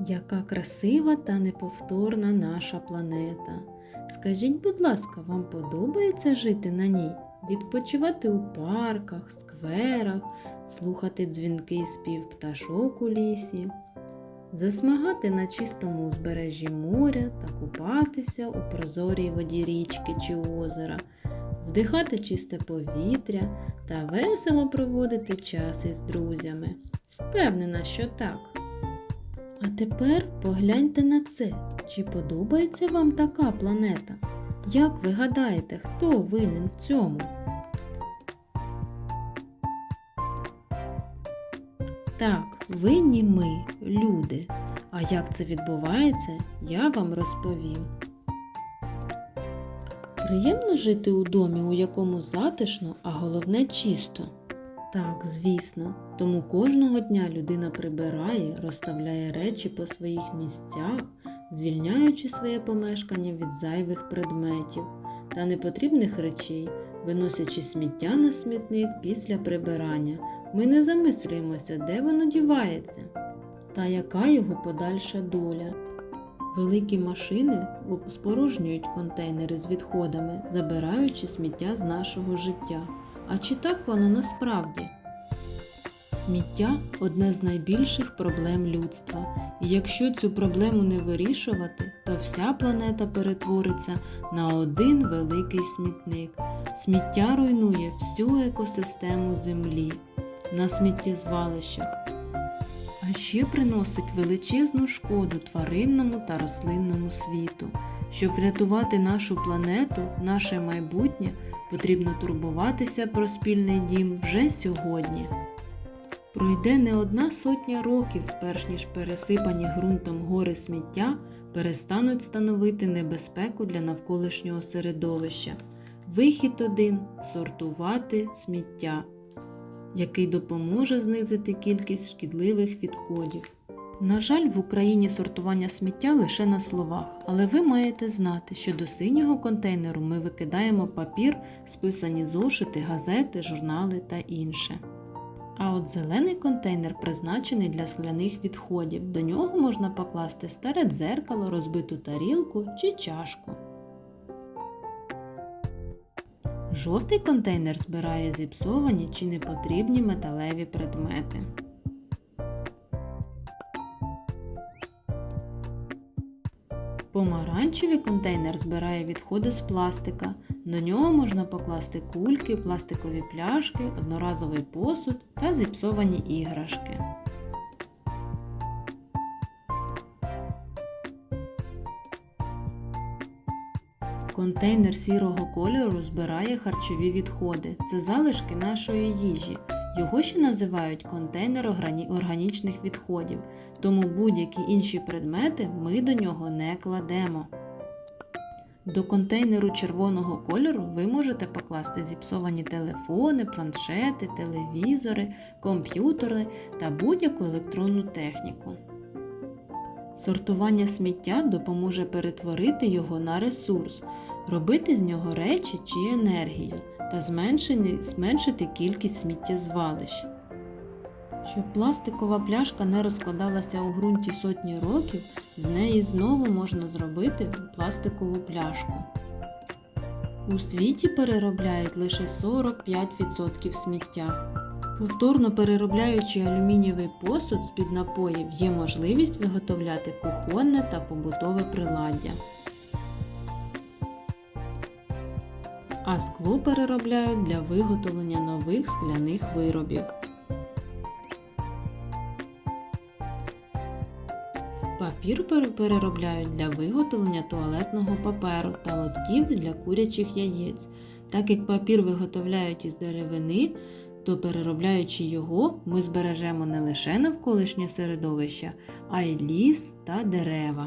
Яка красива та неповторна наша планета. Скажіть, будь ласка, вам подобається жити на ній? Відпочивати у парках, скверах, слухати дзвінки спів пташок у лісі, засмагати на чистому узбережжі моря та купатися у прозорій воді річки чи озера, вдихати чисте повітря та весело проводити час із друзями. Впевнена, що так. А тепер погляньте на це. Чи подобається вам така планета? Як ви гадаєте, хто винен в цьому? Так, винні ми, люди. А як це відбувається, я вам розповім. Приємно жити у домі, у якому затишно, а головне чисто. Так, звісно, тому кожного дня людина прибирає, розставляє речі по своїх місцях, звільняючи своє помешкання від зайвих предметів та непотрібних речей, виносячи сміття на смітник після прибирання. Ми не замислюємося, де воно дівається, та яка його подальша доля. Великі машини спорожнюють контейнери з відходами, забираючи сміття з нашого життя. А чи так воно насправді? Сміття одне з найбільших проблем людства. І якщо цю проблему не вирішувати, то вся планета перетвориться на один великий смітник. Сміття руйнує всю екосистему Землі на сміттєзвалищах, а ще приносить величезну шкоду тваринному та рослинному світу. Щоб врятувати нашу планету, наше майбутнє, потрібно турбуватися про спільний дім вже сьогодні. Пройде не одна сотня років, перш ніж пересипані ґрунтом гори сміття перестануть становити небезпеку для навколишнього середовища. Вихід один сортувати сміття, який допоможе знизити кількість шкідливих відходів. На жаль, в Україні сортування сміття лише на словах, але ви маєте знати, що до синього контейнеру ми викидаємо папір, списані зошити, газети, журнали та інше. А от зелений контейнер призначений для скляних відходів. До нього можна покласти старе дзеркало, розбиту тарілку чи чашку. Жовтий контейнер збирає зіпсовані чи непотрібні металеві предмети. Помаранчевий контейнер збирає відходи з пластика. До нього можна покласти кульки, пластикові пляшки, одноразовий посуд та зіпсовані іграшки. Контейнер сірого кольору збирає харчові відходи. Це залишки нашої їжі. Його ще називають контейнер органічних відходів, тому будь-які інші предмети ми до нього не кладемо. До контейнеру червоного кольору ви можете покласти зіпсовані телефони, планшети, телевізори, комп'ютери та будь-яку електронну техніку. Сортування сміття допоможе перетворити його на ресурс, робити з нього речі чи енергію та зменшити, кількість сміттєзвалищ. Щоб пластикова пляшка не розкладалася у ґрунті сотні років, з неї знову можна зробити пластикову пляшку. У світі переробляють лише 45% сміття. Повторно переробляючи алюмінієвий посуд з-під напоїв, є можливість виготовляти кухонне та побутове приладдя. А скло переробляють для виготовлення нових скляних виробів. Папір пере- переробляють для виготовлення туалетного паперу та лотків для курячих яєць. Так як папір виготовляють із деревини, то переробляючи його, ми збережемо не лише навколишнє середовище, а й ліс та дерева.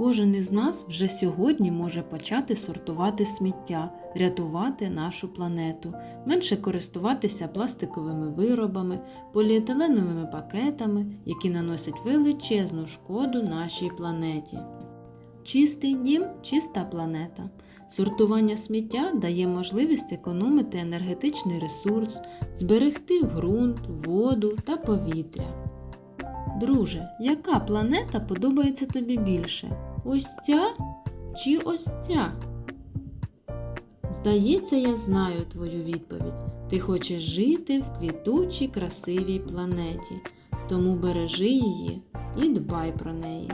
Кожен із нас вже сьогодні може почати сортувати сміття, рятувати нашу планету, менше користуватися пластиковими виробами, поліетиленовими пакетами, які наносять величезну шкоду нашій планеті. Чистий дім чиста планета. Сортування сміття дає можливість економити енергетичний ресурс, зберегти ґрунт, воду та повітря. Друже, яка планета подобається тобі більше? Ось ця чи ось ця? Здається, я знаю твою відповідь. Ти хочеш жити в квітучій красивій планеті, тому бережи її і дбай про неї.